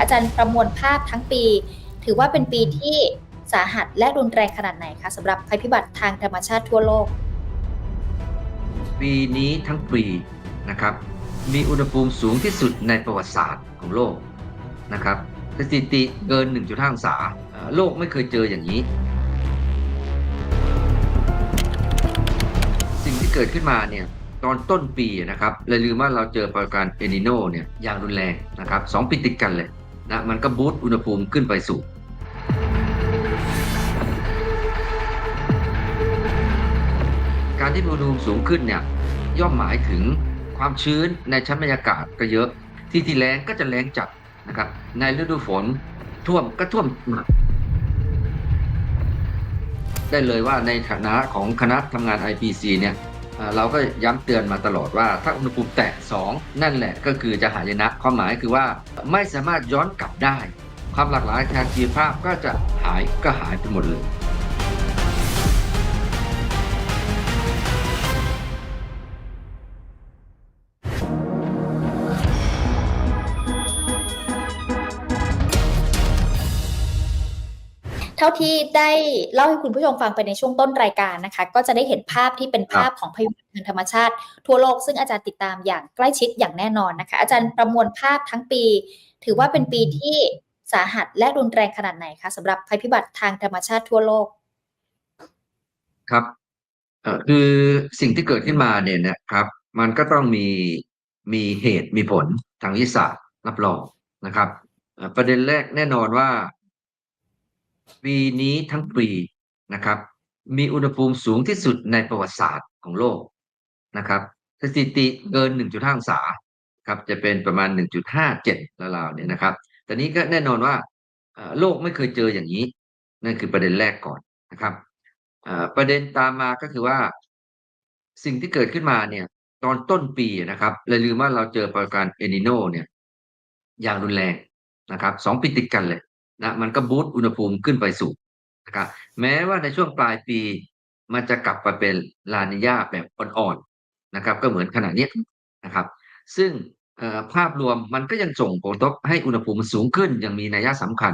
อาจารย์ประมวลภาพทั้งปี ถือว่าเป็นปีที่สาหัสและรุนแรงขนาดไหนคะสำหรับภัยพิบัติทางธรรมชาติทั่วโลก ปีนี้ทั้งปีนะครับ มีอุณหภูมิสูงที่สุดในประวัติศาสตร์ของโลกนะครับสถิติเกิน 1.5 องศา โลกไม่เคยเจออย่างนี้ สิ่งที่เกิดขึ้นมาเนี่ยตอนต้นปีนะครับเลยลืมว่าเราเจอปรากฏการณ์เอนิโนเนี่ยอย่างรุนแรงนะครับสองปีติดกันเลย นะมันก็บูสต์อุณหภูมิขึ้นไปสูงการที่อุณหภูมิสูงขึ้นเนี่ยย่อมหมายถึงความชื้นในชั้นบรรยากาศก็เยอะ ที่ที่แรงก็จะแรงจัดนะครับในฤดูฝนท่วมก็ท่วมหนักได้เลยว่าในฐานะของคณะทำงาน IPC เนี่ย เราก็ย้ำเตือนมาตลอดว่า ถ้าอุณหภูมิแตะ2นั่นแหละก็คือจะหายนะความหมายคือว่าไม่สามารถย้อนกลับได้ ความหลากหลายทางชีวภาพก็จะหายก็หายไปหมดเลย เท่าที่ได้เล่าให้คุณผู้ชมฟังไปในช่วงต้นรายการนะคะ ก็จะได้เห็นภาพที่เป็นภาพของพายุทางธรรมชาติ ทั่วโลกซึ่งอาจารย์ติดตามอย่างใกล้ชิดอย่างแน่นอนนะคะ อาจารย์ประมวลภาพทั้งปี ถือว่าเป็นปีที่สาหัสและรุนแรงขนาดไหนคะสำหรับภัยพิบัติทางธรรมชาติทั่วโลก ครับเอ่อคือสิ่งที่เกิดขึ้นมาเนี่ยนะครับ มันก็ต้องมีมีเหตุมีผลทางวิทยาศาสตร์รับรองนะครับเอ่อประเด็นแรกแน่นอนว่า ปีนี้ทั้งปีนะครับ มีอุณหภูมิสูงที่สุดในประวัติศาสตร์ของโลกนะครับ สถิติเกิน 1.5 องศาครับจะเป็นประมาณ 1.57ราวเนี่ยนะครับแต่นี้ก็แน่นอนว่าโลกไม่เคยเจออย่างนี้ นั่นคือประเด็นแรกก่อนนะครับประเด็นตามมาก็คือว่าสิ่งที่เกิดขึ้นมาเนี่ย ตอนต้นปีนะครับเลยลืมว่าเราเจอปรากฏการณ์เอนิโนเนี่ย อย่างรุนแรงนะครับสองปีติดกันเลย นะมันก็บูตอุณหภูมิขึ้นไปสูงนะครับแม้ว่าในช่วงปลายปีมันจะกลับมาเป็นลานิญาแบบอ่อนๆนะครับ ก็เหมือนขณะเนี้นะครับ ซึ่งภาพรวมมันก็ยังส่งผลกระทบให้อุณหภูมิมันสูงขึ้นอย่างมีนัยสำคัญ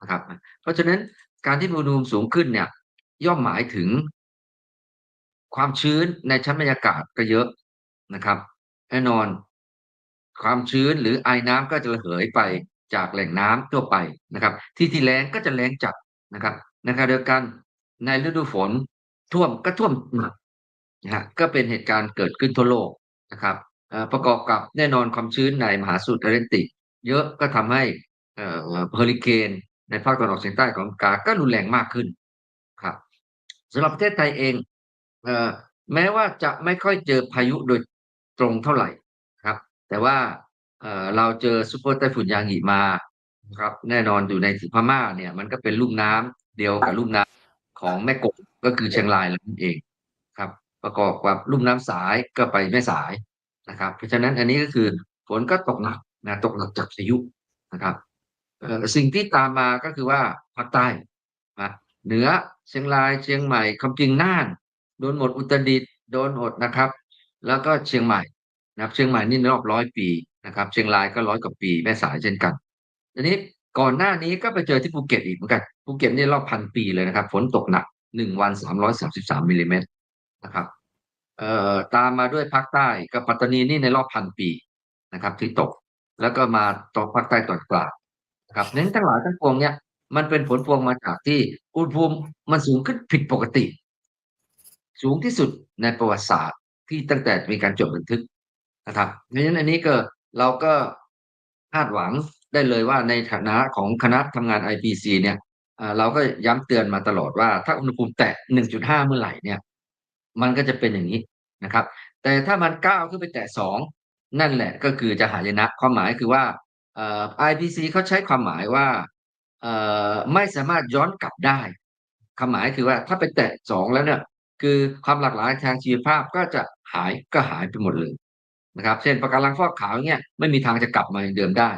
นะครับ เพราะฉะนั้นการที่อุณหภูมิสูงขึ้นเนี่ย ย่อมหมายถึง ความชื้นในชั้นบรรยากาศก็เยอะนะครับแน่นอน ความชื้นหรือไอน้ำก็จะระเหยไป จากแหล่งน้ำทั่วไปนะครับ ที่ที่แรงก็จะแรงจัดนะครับในขณะเดียวกันในฤดูฝนท่วมก็ท่วมหนักนะฮะก็เป็นเหตุการณ์เกิดขึ้นทั่วโลกนะครับประกอบกับแน่นอนความชื้นในมหาสมุทรแอตแลนติก เยอะก็ทำให้เฮอริเคนในภาคตะวันออกเฉียงใต้ของกาก็รุนแรงมากขึ้นครับสำหรับประเทศไทยเองเอแม้ว่าจะไม่ค่อยเจอพายุโดยตรงเท่าไหร่ครับ แต่ว่า เอ่อเราเจอซูเปอร์ไต้ฝุ่นยางหิมาครับ แน่นอนอยู่ในพม่าเนี่ย มันก็เป็นลุ่มน้ำเดียวกับลุ่มน้ำของแม่กลก็คือเชียงรายนั่นเองครับ ประกอบกับลุ่มน้ำสายก็ไปแม่สายนะครับ เพราะฉะนั้นอันนี้ก็คือฝนก็ตกหนักนะตกหนักจากพายุนะครับเอ่อสิ่งที่ตามมาก็คือว่าภาคใต้นะเหนือเชียงรายเชียงใหม่คำจริงน่าน โดนหมดอุตรดิตถ์โดนหมดนะครับ แล้วก็เชียงใหม่นะครับ เชียงใหม่นี่ในรอบร้อยปี นะครับ เชียงรายก็ร้อยกว่าปีแม่สายเช่นกันทีนี้ก่อนหน้านี้ก็ไปเจอที่ภูเก็ตอีกเหมือนกันภูเก็ตนี่รอบพันปีเลยนะครับ ฝนตกหนักหนึ่งวันสามร้อยสามสิบสามมิลลิเมตรนะครับเอ่อตามมาด้วยภาคใต้กับปัตตานีนี่ในรอบพันปีนะครับ ที่ตกแล้วก็มาตกภาคใต้ตอนกลางนะครับเน้นทั้งหลายทั้งปวงเนี่ยมันเป็นผลพวงมาจากที่อุณหภูมิมันสูงขึ้นผิดปกติ สูงที่สุดในประวัติศาสตร์ที่ตั้งแต่มีการจดบันทึกนะครับเพราะฉะนั้นอันนี้ก็ เราก็คาดหวังได้เลยว่าในฐานะของคณะทำงาน IPC เนี่ยเราก็ย้ำเตือนมาตลอดว่า ถ้าอุณหภูมิแตะ 1.5 เมื่อไหร่เนี่ย มันก็จะเป็นอย่างนี้นะครับ แต่ถ้ามันก้าวขึ้นไปแตะ 2 นั่นแหละก็คือจะหายนะความหมายคือว่าเอ่อ IPC เขาใช้ความหมายว่าไม่สามารถย้อนกลับได้ความหมายคือว่าถ้าไปแตะ 2 แล้วเนี่ย คือความหลากหลายทางชีวภาพก็จะหายก็หายไปหมดเลย นะครับ เช่นประกันรังฟอกขาวเงี้ยไม่มีทางจะกลับมาอย่างเดิมได้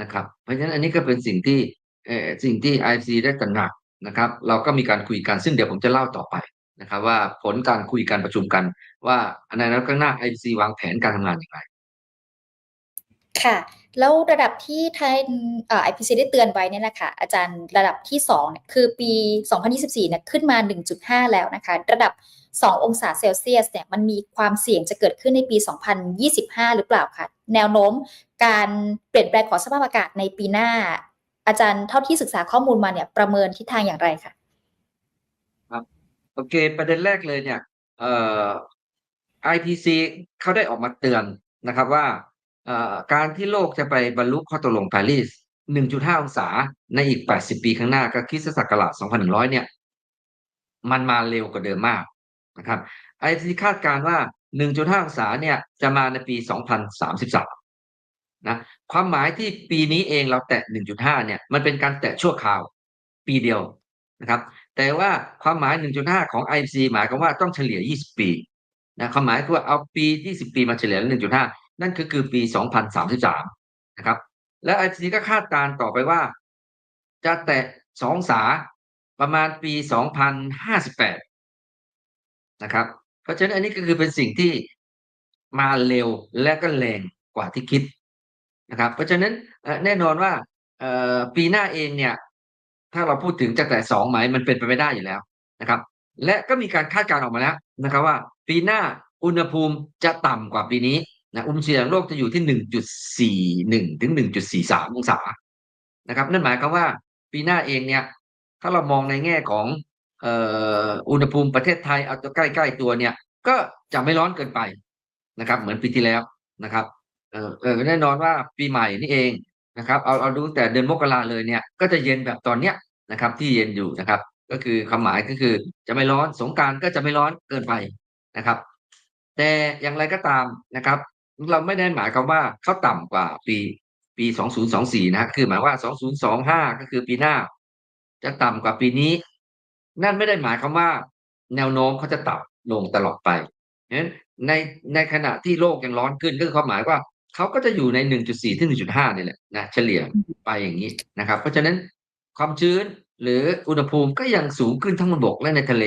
นะครับ เพราะฉะนั้นอันนี้ก็เป็นสิ่งที่เออสิ่งที่ IFC ได้ตระหนักนะครับ เราก็มีการคุยกันซึ่งเดี๋ยวผมจะเล่าต่อไปนะครับ ว่าผลการคุยกันประชุมกัน ว่าในอนาคตข้างหน้า IFC วางแผนการทำงานอย่างไรค่ะ แล้วระดับที่ทางเอ่อ IPC ได้เตือนไว้เนี่ยแหละค่ะ อาจารย์ระดับที่2เนี่ยคือปี 2024เนี่ยขึ้นมา 1.5 แล้วนะคะ ระดับ 2 องศาเซลเซียสเนี่ยมันมีความเสี่ยงจะเกิดขึ้นในปี 2025 หรือเปล่าคะแนวโน้มการเปลี่ยนแปลงของสภาพอากาศในปีหน้า อาจารย์เท่าที่ศึกษาข้อมูลมาเนี่ยประเมินทิศทางอย่างไรคะครับโอเค ประเด็นแรกเลยเนี่ยเอ่อ IPC เขาได้ออกมาเตือนนะครับว่า การที่โลกจะไปบรรลุข้อตกลงปารีส 1.5 องศาในอีก 80 ปีข้างหน้าก็คริสตศักราช 2100 เนี่ย มันมาเร็วกว่าเดิมมากนะครับ IPC คาดการ์ว่า 1.5 องศาเนี่ยจะมาในปี 2033 นะ ความหมายที่ปีนี้เองเราแตะ 1.5 เนี่ย มันเป็นการแตะชั่วคราวปีเดียวนะครับ แต่ว่าความหมาย 1.5 ของ IPC หมายความว่าต้องเฉลี่ย 20 ปีนะความหมายคือว่าเอาปี 20 ปีมาเฉลี่ยแล้ว1.5 นั่นคือคือปี 2033 นะครับ และ IPC ก็คาดการณ์ต่อไปว่า จะแตะ2องศาประมาณปี 2058 นะครับ เพราะฉะนั้นอันนี้ก็คือเป็นสิ่งที่มาเร็วและก็แรงกว่าที่คิดนะครับ เพราะฉะนั้นแน่นอนว่าปีหน้าเองเนี่ย ถ้าเราพูดถึงจะแตะสองไหมมันเป็นไปไม่ได้อยู่แล้วนะครับ และก็มีการคาดการณ์ออกมาแล้วนะครับว่า ปีหน้าอุณหภูมิจะต่ำกว่าปีนี้ นะอุณหภูมิเฉลี่ยของโลกจะอยู่ที่ 1.41 ถึง 1.43 องศานะครับ นั่นหมายความว่าปีหน้าเองเนี่ย ถ้าเรามองในแง่ของเอ่ออุณหภูมิประเทศไทยเอาตัวใกล้ๆตัวเนี่ย ก็จะไม่ร้อนเกินไปนะครับ เหมือนปีที่แล้วนะครับเออเออแน่นอนว่าปีใหม่นี่เองนะครับ เอาเอาดูแต่เดือนมกราเลยเนี่ย ก็จะเย็นแบบตอนเนี้ยนะครับ ที่เย็นอยู่นะครับ ก็คือความหมายก็คือจะไม่ร้อนสงการก็จะไม่ร้อนเกินไปนะครับ แต่อย่างไรก็ตามนะครับ เราไม่ได้หมายความว่าเขาต่ำกว่าปีปี 2024 นะคือหมายว่า 2025 ก็คือปีหน้า จะต่ำกว่าปีนี้ นั่นไม่ได้หมายความว่า แนวโน้มเขาจะต่ำลงตลอดไปเนั้นในในขณะที่โลกยังร้อนขึ้นก็คือความหมายว่าเขาก็จะอยู่ใน 1.4 ถึง 1.5 นี่แหละนะเฉลี่ยไปอย่างนี้นะครับ เพราะฉะนั้นความชื้นหรืออุณหภูมิก็ยังสูงขึ้นทั้งบนบกและในทะเล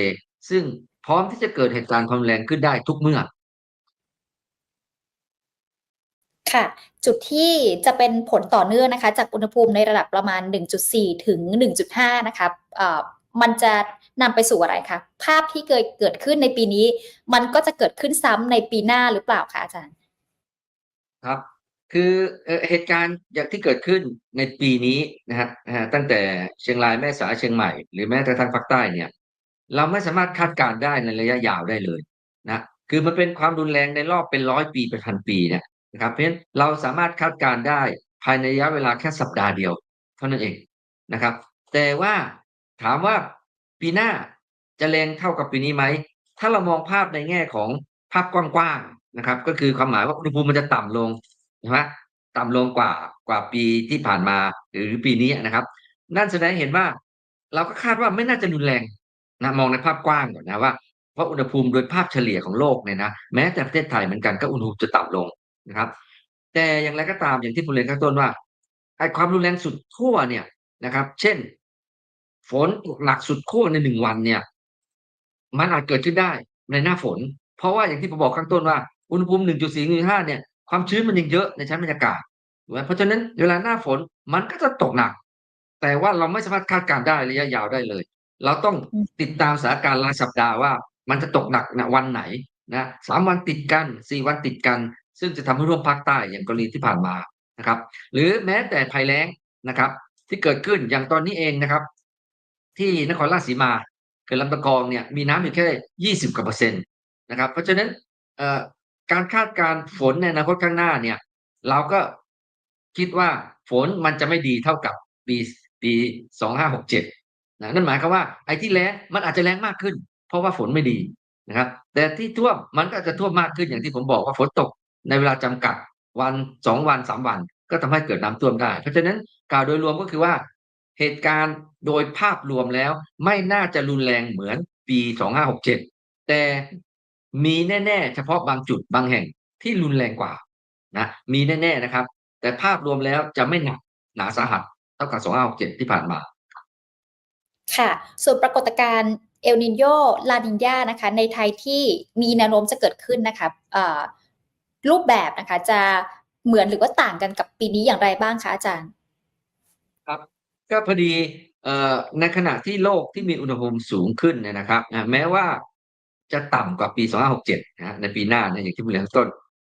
ซึ่งพร้อมที่จะเกิดเหตุการณ์ความแรงขึ้นได้ทุกเมื่อ ค่ะ จุดที่จะเป็นผลต่อเนื่องนะคะ จากอุณหภูมิในระดับประมาณ 1.4 ถึง 1.5 นะคะเอ่อมันจะนำไปสู่อะไรคะ ภาพที่เคยเกิดขึ้นในปีนี้ มันก็จะเกิดขึ้นซ้ำในปีหน้าหรือเปล่าคะอาจารย์ ครับ คือเหตุการณ์อย่างที่เกิดขึ้นในปีนี้นะครับนะฮะตั้งแต่เชียงรายแม่สายเชียงใหม่ หรือแม้แต่ทางภาคใต้เนี่ย เราไม่สามารถคาดการณ์ได้ในระยะยาวได้เลยนะคือมันเป็นความรุนแรงในรอบเป็นร้อยปีเป็นพันปีเนี่ย นะครับเพราะฉะนั้นเราสามารถคาดการณ์ได้ภายในระยะเวลาแค่สัปดาห์เดียว เท่านั้นเองนะครับ แต่ว่าถามว่าปีหน้าจะแรงเท่ากับปีนี้ไหม ถ้าเรามองภาพในแง่ของภาพกว้างๆนะครับ ก็คือความหมายว่าอุณหภูมิมันจะต่ำลงใช่ไหมต่ำลงกว่ากว่าปีที่ผ่านมาหรือปีนี้นะครับ นั่นแสดงเห็นว่า เราก็คาดว่าไม่น่าจะรุนแรงนะมองในภาพกว้างก่อนนะว่าเพราะอุณหภูมิโดยภาพเฉลี่ยของโลกเนี่ยนะแม้แต่ประเทศไทยเหมือนกันก็อุณหภูมิจะต่ำลง นะครับ แต่อย่างไรก็ตามอย่างที่ผมเรียนข้างต้นว่าไอ้ความรุนแรงสุดขั้วเนี่ยนะครับ เช่น ฝนตกหนักสุดขั้วในหนึ่งวันเนี่ย มันอาจเกิดขึ้นได้ในหน้าฝน เพราะว่าอย่างที่ผมบอกข้างต้นว่าอุณหภูมิ 1.4 1.5 เนี่ยความชื้นมันยังเยอะในชั้นบรรยากาศถูกไหมเพราะฉะนั้นเวลาหน้าฝนมันก็จะตกหนัก แต่ว่าเราไม่สามารถคาดการณ์ได้ระยะยาวได้เลย เราต้องติดตามสถานการณ์รายสัปดาห์ว่า มันจะตกหนักนะวันไหนนะสามวันติดกันสี่วันติดกัน ซึ่งจะทำให้ร่วมภาคใต้อย่างกรณีที่ผ่านมานะครับ หรือแม้แต่ภัยแล้งนะครับ ที่เกิดขึ้นอย่างตอนนี้เองนะครับ ที่นครราชสีมาเขื่อนลำตะกองเนี่ยมีน้ำอยู่แค่ยี่สิบกว่าเปอร์เซ็นต์นะครับ เพราะฉะนั้นการคาดการ์ฝนในอนาคตข้างหน้าเนี่ย เราก็คิดว่าฝนมันจะไม่ดีเท่ากับปีปีสองห้าหกเจ็ดนะนั่นหมายความว่าไอ้ที่แรงมันอาจจะแรงมากขึ้น เพราะว่าฝนไม่ดีนะครับ แต่ที่ท่วมมันก็จะท่วมมากขึ้นอย่างที่ผมบอกว่าฝนตก ในเวลาจำกัดวันสองวันสามวัน ก็ทำให้เกิดน้ำท่วมได้ เพราะฉะนั้นกล่าวโดยรวมก็คือว่า เหตุการณ์โดยภาพรวมแล้วไม่น่าจะรุนแรงเหมือนปี2567แต่มีแน่ ๆ เฉพาะบางจุดบางแห่งที่รุนแรงกว่านะมีแน่ ๆนะครับ แต่ภาพรวมแล้วจะไม่หนักหนาสาหัสเท่ากับ2567ที่ผ่านมา ค่ะ ส่วนปรากฏการณ์เอลนินโยลานินยานะคะ ในไทยที่มีแนวโน้มจะเกิดขึ้นนะคะเอ่อ รูปแบบนะคะ จะเหมือนหรือว่าต่างกันกับปีนี้อย่างไรบ้างคะอาจารย์ ครับก็พอดีในขณะที่โลกที่มีอุณหภูมิสูงขึ้นเนี่ยนะครับแม้ว่าจะต่ำกว่าปี 2567นะในปีหน้านี่ยอย่างที่ผมเรียนต้น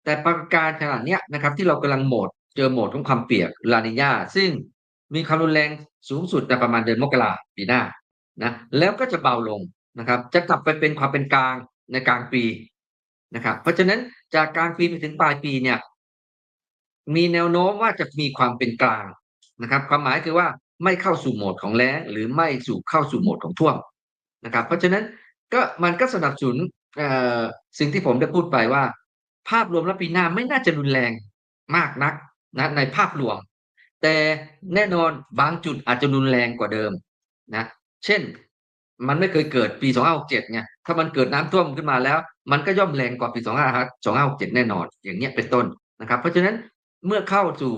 แต่ปรากฏการณ์ขนาดเนี้ยนะครับ ที่เรากำลังโหมดเจอโหมดของความเปียกลานิญาซึ่งมีความรุนแรงสูงสุดในประมาณเดือนมกราปีหน้านะแล้วก็จะเบาลงนะครับ จะกลับไปเป็นความเป็นกลางในกลางปี นะครับ เพราะฉะนั้นจากกลางปีไปถึงปลายปีเนี่ย มีแนวโน้มว่าจะมีความเป็นกลางนะครับ ความหมายคือว่าไม่เข้าสู่โหมดของแล้งหรือไม่สู่เข้าสู่โหมดของท่วมนะครับ เพราะฉะนั้นก็มันก็สนับสนุนสิ่งที่ผมได้พูดไปว่า ภาพรวมแล้วปีหน้าไม่น่าจะรุนแรงมากนักนะในภาพรวม แต่แน่นอนบางจุดอาจจะรุนแรงกว่าเดิมนะ เช่น มันไม่เคยเกิดปี 2567ไงถ้ามันเกิดน้ำท่วมขึ้นมาแล้ว มันก็ย่อมแรงกว่าปี 2567 แน่นอน อย่างเงี้ยเป็นต้นนะครับ เพราะฉะนั้นเมื่อเข้าสู่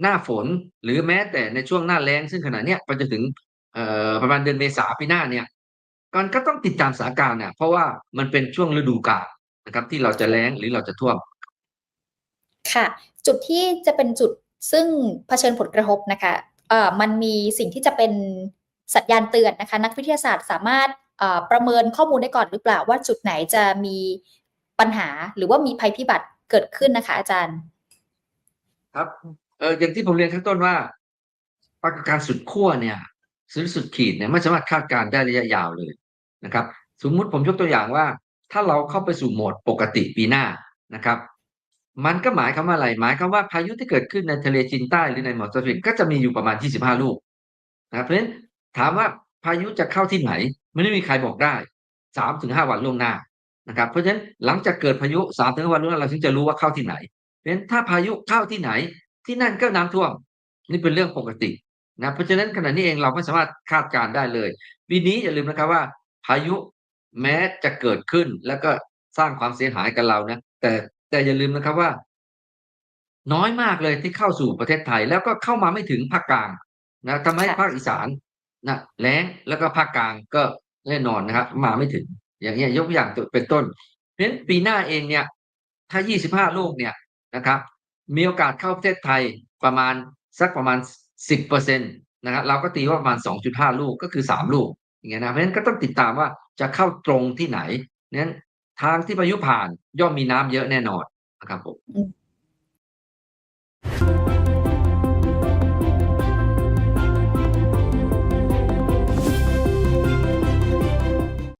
หน้าฝนหรือแม้แต่ในช่วงหน้าแล้งซึ่งขณะเนี้ยไปจนถึงประมาณเดือนเมษาปีหน้าเนี่ยกันก็ต้องติดตามสถานการณ์เนี่ยเพราะว่ามันเป็นช่วงฤดูกาลนะครับ ที่เราจะแล้งหรือเราจะท่วม ค่ะ จุดที่จะเป็นจุดซึ่งเผชิญผลกระทบนะคะเอ่อมันมีสิ่งที่จะเป็น สัญญาณเตือนนะคะ นักวิทยาศาสตร์สามารถประเมินข้อมูลได้ก่อนหรือเปล่าว่าจุดไหนจะมีปัญหาหรือว่ามีภัยพิบัติเกิดขึ้นนะคะ อาจารย์ ครับเอออย่างที่ผมเรียนข้างต้นว่าปรากฏการณ์สุดขั้วเนี่ยสุดสุดขีดเนี่ยไม่สามารถคาดการณ์ได้ระยะยาวเลยนะครับ สมมุติผมยกตัวอย่างว่า ถ้าเราเข้าไปสู่โหมดปกติปีหน้านะครับ มันก็หมายความว่าอะไรหมายความว่าพายุที่เกิดขึ้นในทะเลจีนใต้หรือในมหาสมุทรแปซิฟิกก็จะมีอยู่ประมาณ 25 ลูกนะครับเพราะฉะนั้น ถามว่าพายุจะเข้าที่ไหนมันไม่มีใครบอกได้3ถึง5วันล่วงหน้านะครับ เพราะฉะนั้นหลังจากเกิดพายุ3ถึง5วันล่วงหน้าเราถึงจะรู้ว่าเข้าที่ไหน เพราะฉะนั้นถ้าพายุเข้าที่ไหนที่นั่นก็น้ำท่วม นี่เป็นเรื่องปกตินะเพราะฉะนั้นขณะนี้เองเราไม่สามารถคาดการณ์ได้เลย ปีนี้อย่าลืมนะครับว่า พายุแม้จะเกิดขึ้นแล้วก็สร้างความเสียหายกับเรานะแต่แต่อย่าลืมนะครับว่า น้อยมากเลยที่เข้าสู่ประเทศไทย แล้วก็เข้ามาไม่ถึงภาคกลางนะทำให้ค่ะภาคอีสาน นะแล้งแล้วก็ภาคกลางก็แน่นอนนะครับ มาไม่ถึง อย่างเงี้ยยกอย่างตัวเป็นต้น เพราะฉะนั้นปีหน้าเองเนี่ย ถ้า 25 ลูกเนี่ยนะครับ มีโอกาสเข้าประเทศไทยประมาณสักประมาณ 10เปอร์เซ็นตนะครับเราก็ตีว่าประมาณ 2.5 ลูกก็คือ 3 ลูกอย่างเงี้ยนะเพราะฉะนั้นก็ต้องติดตามว่าจะเข้าตรงที่ไหนนั้นทางที่พายุผ่านย่อมมีน้ำเยอะแน่นอนนะครับผมอืม